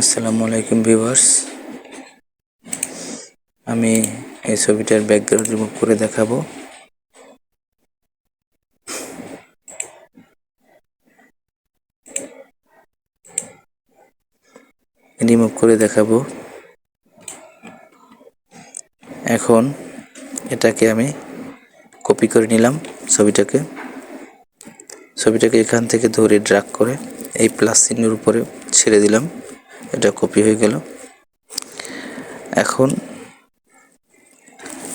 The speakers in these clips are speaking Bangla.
আসসালামু আলাইকুম ভিউয়ার্স। আমি এই ছবিটার ব্যাকগ্রাউন্ড রিমুভ করে দেখাবো। রিমুভ করে দেখাবো। এখন এটাকে আমি কপি করে নিলাম ছবিটাকে। ছবিটাকে এখান থেকে ধরে ড্রাগ করে এই প্লাস চিহ্নের উপরে ছেড়ে দিলাম। এটা কপি হয়ে গেল। এখন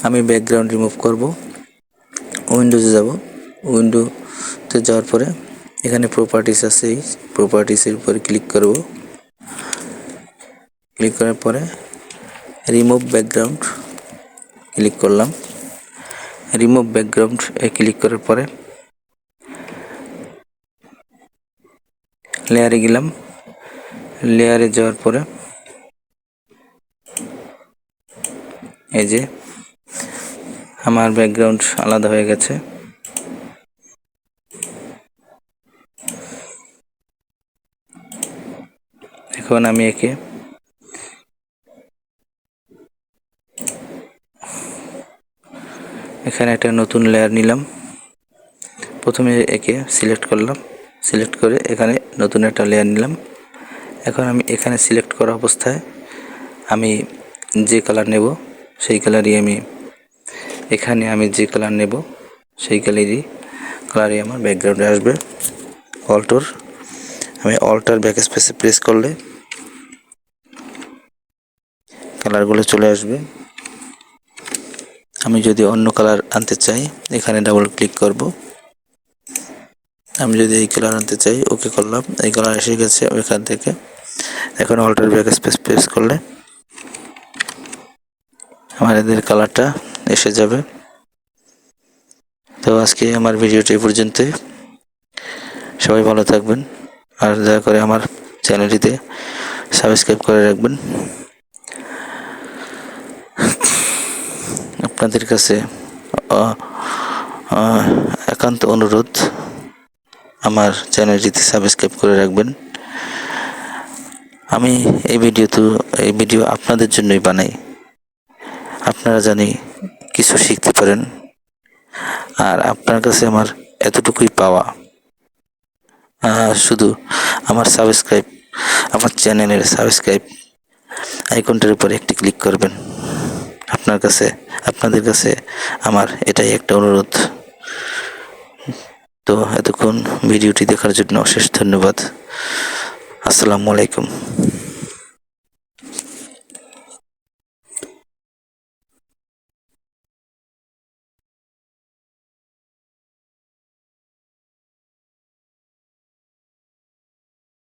আমি ব্যাকগ্রাউন্ড রিমুভ করব। উইন্ডোজে যাব। উইন্ডোতে যাওয়ার পরে এখানে প্রপার্টিস আছে প্রপার্টিসের উপরে ক্লিক করব। ক্লিক করার পরে রিমুভ ব্যাকগ্রাউন্ড ক্লিক করলাম। রিমুভ ব্যাকগ্রাউন্ড এ ক্লিক করার পরে লেয়ারে গেলাম। লেয়ারে যাওয়ার পরে এই যে আমার ব্যাকগ্রাউন্ড আলাদা হয়ে গেছে। এখন আমি একে এখানে একটা নতুন লেয়ার নিলাম। প্রথমে একে সিলেক্ট করলাম। সিলেক্ট করে এখানে নতুন একটা লেয়ার নিলাম। এখন আমি এখানে সিলেক্ট করা অবস্থায় আমি যে কালার নেব, সেই কালারই আমি এখানে আমি যে কালার নেব, সেই কালারই কালারই আমার ব্যাকগ্রাউন্ডে আসবে। অল্টোর আমি অল্টার ব্যাক স্পেসে প্রেস করলে কালারগুলো চলে আসবে। আমি যদি অন্য কালার আনতে চাই, এখানে ডাবল ক্লিক করব। আমি যদি এই কালার আনতে চাই ওকে করলাম। এই কালার এসে গেছে ওইখান থেকে। এখন অল্টার ব্যাক স্পেস প্রেস করলে এদের কালারটা এসে যাবে। তো আজকে আমার ভিডিওটি এই পর্যন্তই সবাই ভালো থাকবেন আর দয়া করে আমার চ্যানেলটিতে সাবস্ক্রাইব করে রাখবেন। আপনাদের কাছে একান্ত অনুরোধ। আমার চ্যানেলটিতে সাবস্ক্রাইব করে রাখবেন। আমি এই ভিডিও তো, এই ভিডিও আপনাদের জন্যই বানাই। আপনারা জানি কিছু শিখতে পারেন। আর আপনার কাছে আমার এতটুকুই পাওয়া। শুধু আমার সাবস্ক্রাইব আমার চ্যানেলের সাবস্ক্রাইব আইকনটার উপরে একটি ক্লিক করবেন। আপনার কাছে, আপনাদের কাছে আমার এটাই একটা অনুরোধ। তো এতক্ষণ ভিডিওটি দেখার জন্য অশেষ ধন্যবাদ। আসসালামু আলাইকুম।